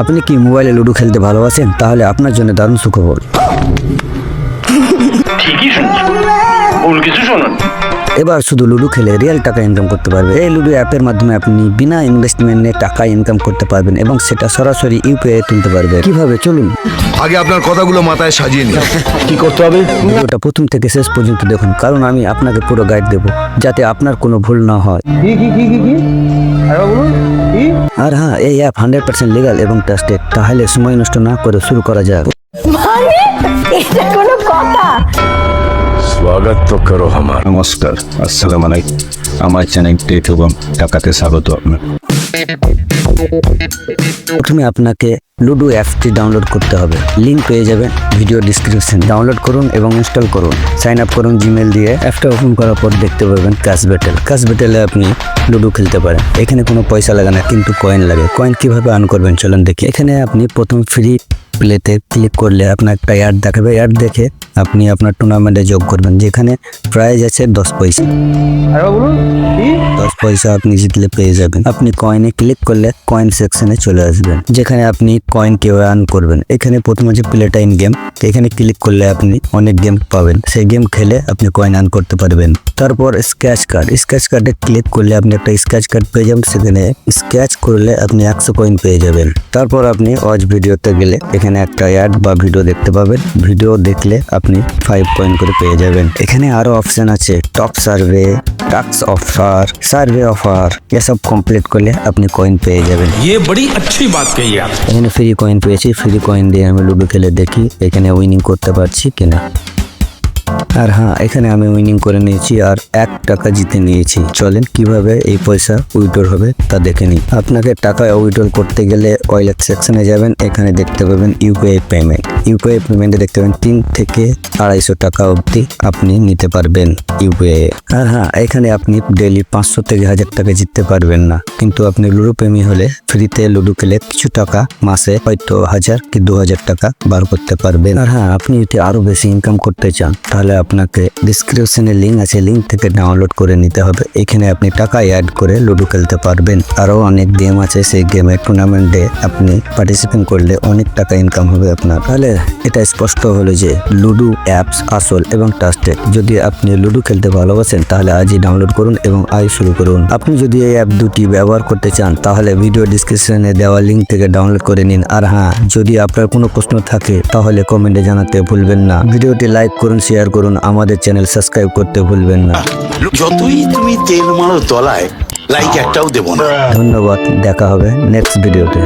আপনি কি মোবাইলে লুডো খেলতে ভালোবাসেন? তাহলে আপনার জন্য দারুণ সুখবর। ঠিকই ভুল কিছু শোনো এবার শুধু লুডো খেলে রিয়েল টাকা ইনকাম করতে পারবে। এই লুডো অ্যাপের মাধ্যমে আপনি বিনা ইনভেস্টমেন্টে টাকা ইনকাম করতে পারবেন এবং সেটা সরাসরি ইউপিআই তুলতে পারবেন কীভাবে? চলুন। আগে আপনার কথাগুলো মাথায় সাজিয়ে নিন। কি করতে হবে? ভিডিওটা প্রথম থেকে শেষ পর্যন্ত দেখুন কারণ আমি আপনাকে পুরো গাইড দেব যাতে আপনার কোনো ভুল না হয়। আর হ্যাঁ এই অ্যাপ হান্ড্রেড পার্সেন্ট লিগাল এবং ট্রাস্টেড তাহলে সময় নষ্ট না করে শুরু করা যাক। মানে? এটা কোনো কথা? স্বাগত তো করো আমার। নমস্কার আসসালাম আলাইকুম। আমার চ্যানেল টেট এবং টাকাতে স্বাগত আপনার। প্রথমে আপনাকে লুডো অ্যাপটি ডাউনলোড করতে হবে। লিঙ্ক পেয়ে যাবেন ভিডিও ডিসক্রিপশন ডাউনলোড করুন এবং ইনস্টল করুন। সাইন আপ করুন জিমেল দিয়ে। অ্যাপটা ওপেন করার পর দেখতে পাবেন ক্যাশ ব্যাটেল ক্যাশ ব্যাটেলে আপনি লুডো খেলতে পারেন। এখানে কোনো পয়সা লাগে না, কিন্তু কয়েন লাগে। কয়েন কীভাবে আর্ন করবেন চলুন দেখি। এখানে আপনি প্রথম ফ্রি প্লেতে ক্লিক করলে আপনার একটা অ্যাড দেখাবে। অ্যাড দেখে আপনি আপনার টুর্নামেন্টে যোগ করবেন, যেখানে প্রাইজ আছে দশ পয়সা। দশ পয়সা আপনি জিতলে পেয়ে যাবেন। আপনি কয়েনে ক্লিক করলে কয়েন সেকশনে চলে আসবেন। যেখানে আপনি কয়েন কেউ আর্ন করবেন। এখানে প্রথম হচ্ছে প্লে টাইম গেম এখানে ক্লিক করলে আপনি অনেক গেম পাবেন। সেই গেম খেলে আপনি কয়েন আর্ন করতে পারবেন। তারপর স্ক্র্যাচ কার্ড স্ক্র্যাচ কার্ডে ক্লিক করলে আপনি একটা স্ক্র্যাচ কার্ড পেয়ে যাবেন। সেখানে স্ক্র্যাচ করলে আপনি একশো কয়েন পেয়ে যাবেন। তারপর আপনি ওয়াচ ভিডিওতে গেলে এখানে একটা অ্যাড বা ভিডিও দেখতে পাবেন। ভিডিও দেখলে আপনি ফাইভ কয়েন করে পেয়ে যাবেন। এখানে আরও অপশন আছে। Top survey tax offer survey offer এসব কমপ্লিট করলে আপনি কয়েন পেয়ে যাবেন ये बड़ी अच्छी बात कही आप এখানে ফ্রি কয়েন পেয়েছি ফ্রি কয়েন দিয়ে আমি লুডো খেলে দেখি এখানে উইনিং করতে পারছি কিনা আর হ্যাঁ এখানে আমি উইনিং করে নিয়েছি আর এক টাকা জিতে নিয়েছি। চলেন, কীভাবে এই পয়সা উইড্রল হবে তা দেখে নিই। আপনাকে টাকা উইড্রল করতে গেলে ওয়ালেট সেকশনে যাবেন, এখানে দেখতে পাবেন ইউপিআই পেমেন্ট ইউপিআই পেমেন্টে দেখতে পাবেন তিন থেকে আড়াইশো টাকা অবধি আপনি নিতে পারবেন ইউপিআই আর হ্যাঁ এখানে আপনি ডেলি পাঁচশো থেকে হাজার টাকা জিততে পারবেন না। কিন্তু আপনি লুডো প্রেমী হলে ফ্রিতে লুডো খেলে কিছু টাকা মাসে হয়তো হাজার কি দু হাজার টাকা বার করতে পারবেন। আর হ্যাঁ আপনি যদি আরও বেশি ইনকাম করতে চান, তাহলে আপনাকে ডিসক্রিপশনে লিঙ্ক আছে লিঙ্ক থেকে ডাউনলোড করে নিতে হবে। এখানে আপনি টাকা অ্যাড করে লুডো খেলতে পারবেন। আরও অনেক গেম আছে, সেই গেমের টুর্নামেন্টে আপনি পার্টিসিপেট করলে অনেক টাকা ইনকাম হবে আপনার। তাহলে এটা স্পষ্ট হলো যে লুডো অ্যাপস আসল এবং ট্রাস্টেড যদি আপনি লুডো খেলতে ভালোবাসেন, তাহলে আজই ডাউনলোড করুন এবং আজ শুরু করুন। আপনি যদি এই অ্যাপ দুটি ব্যবহার করতে চান, তাহলে ভিডিও ডিসক্রিপশনে দেওয়া লিঙ্ক থেকে ডাউনলোড করে নিন। আর হ্যাঁ যদি আপনার কোনো প্রশ্ন থাকে, তাহলে কমেন্টে জানাতে ভুলবেন না। ভিডিওটি লাইক করুন শেয়ার করুন আমাদের চ্যানেল সাবস্ক্রাইব করতে ভুলবেন না। যতই তুমি তেল মারো তলায় লাইক একটাও দেবো না। ধন্যবাদ দেখা হবে নেক্সট ভিডিওতে